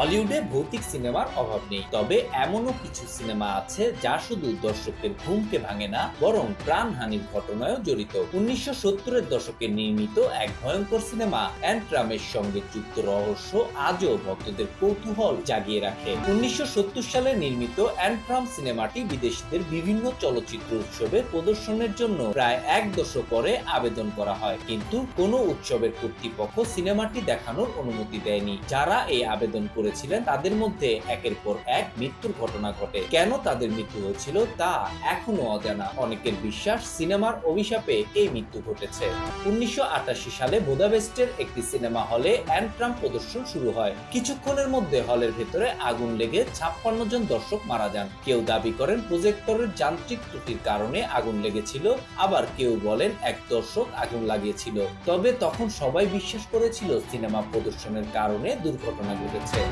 হলিউডে ভৌতিক সিনেমার অভাব নেই। তবে এমনও কিছু সিনেমা আছে যা শুধু দর্শকদের ঘুমকে ভাঙে না, বরং প্রাণহানির ঘটনায়ও জড়িত। উনিশশো সত্তরের দশকে নির্মিত এক ভয়ঙ্কর সিনেমা, অ্যান্ট্রামের সঙ্গে যুক্ত রহস্য আজও ভক্তদের কৌতূহল জাগিয়ে রাখে। উনিশশো সালে নির্মিত অ্যান্ট্রাম সিনেমাটি বিদেশিদের বিভিন্ন চলচ্চিত্র উৎসবে প্রদর্শনের জন্য প্রায় এক দশক পরে আবেদন করা হয়। কিন্তু কোনো উৎসবের কর্তৃপক্ষ সিনেমাটি দেখানোর অনুমতি দেয়নি। যারা এই আবেদন করেছিলেন, তাদের মধ্যে একের পর এক মৃত্যুর ঘটনা ঘটে। কেন তাদের মৃত্যু হয়েছিল তা এখনও অজানা। অনেকের বিশ্বাস সিনেমার অভিশাপে এই মৃত্যু ঘটেছে। উনিশশো সালে বুদাপেস্টের একটি সিনেমা হলে অ্যান্ট্রাম প্রদর্শন শুরু হয়। কিছুক্ষণের মধ্যে হলের ভেতরে আগুন লেগে ছাপ্পান্ন জন দর্শক মারা যান। কেউ দাবি করেন প্রজেক্টরের যান্ত্রিক ত্রুটির কারণে আগুন লেগেছিল, আবার কেউ বলেন এক দর্শক আগুন লাগিয়েছিল। তবে তখন সবাই বিশ্বাস করেছিল সিনেমা প্রদর্শনের কারণে দুর্ঘটনা ঘটেছে।